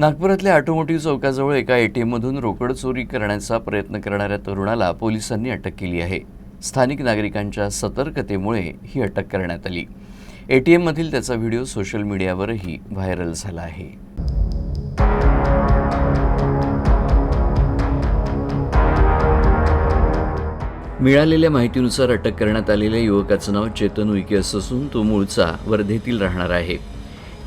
नागपुरातल्या ऑटोमोटिव्ह चौकाजवळ एका एटीएममधून रोकड चोरी करण्याचा प्रयत्न करणाऱ्या तरुणाला पोलिसांनी अटक केली आहे. स्थानिक नागरिकांच्या सतर्कतेमुळे ही अटक करण्यात आली. एटीएममधील त्याचा व्हिडिओ सोशल मीडियावरही व्हायरल झाला आहे. मिळालेल्या माहितीनुसार अटक करण्यात आलेल्या युवकाचं नाव चेतन उईके असं असून तो मूळचा वर्धेतील राहणार आहे.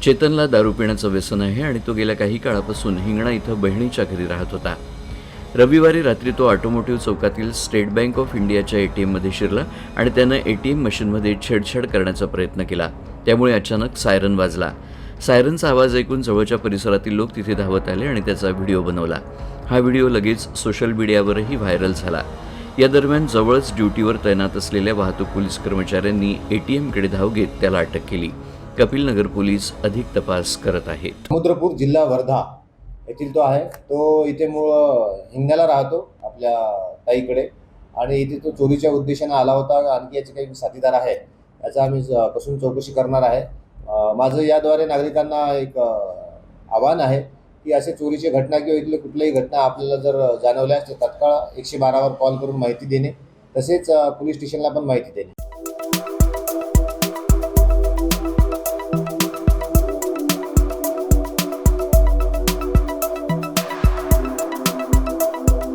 चेतनला दारू पिण्याचं व्यसन आहे आणि तो गेल्या काही काळापासून हिंगणा इथं बहिणीच्या घरी राहत होता. रविवारी रात्री तो ऑटोमोटिव्ह चौकातील स्टेट बँक ऑफ इंडियाच्या एटीएममध्ये शिरला आणि त्यानं एटीएम मशीनमध्ये छेडछाड करण्याचा प्रयत्न केला. त्यामुळे अचानक सायरन वाजला. सायरनचा आवाज ऐकून जवळच्या परिसरातील लोक तिथे धावत आले आणि त्याचा व्हिडिओ बनवला. हा व्हिडिओ लगेच सोशल मीडियावरही व्हायरल झाला. या दरम्यान जवळच ड्युटीवर तैनात असलेल्या वाहतूक पोलीस कर्मचाऱ्यांनी एटीएमकडे धाव घेत त्याला अटक केली. कपिल नगर पोलीस अधिक तपास करत आहेत. समुद्रपूर जिल्हा वर्धा येथील तो आहे. तो इथे मूळ हिंगण्याला राहतो आपल्या ताईकडे. आणि इथे तो चोरीच्या उद्देशाने आला होता. आणखी याचे काही साथीदार आहे याचा आम्ही कसून चौकशी करणार आहे. माझं याद्वारे नागरिकांना एक आव्हान आहे की असे चोरीची घटना किंवा इथली कुठल्याही घटना आपल्याला जर जाणवल्यास तर तत्काळ एकशे बारावर कॉल करून माहिती देणे. तसेच पोलीस स्टेशनला पण माहिती देणे.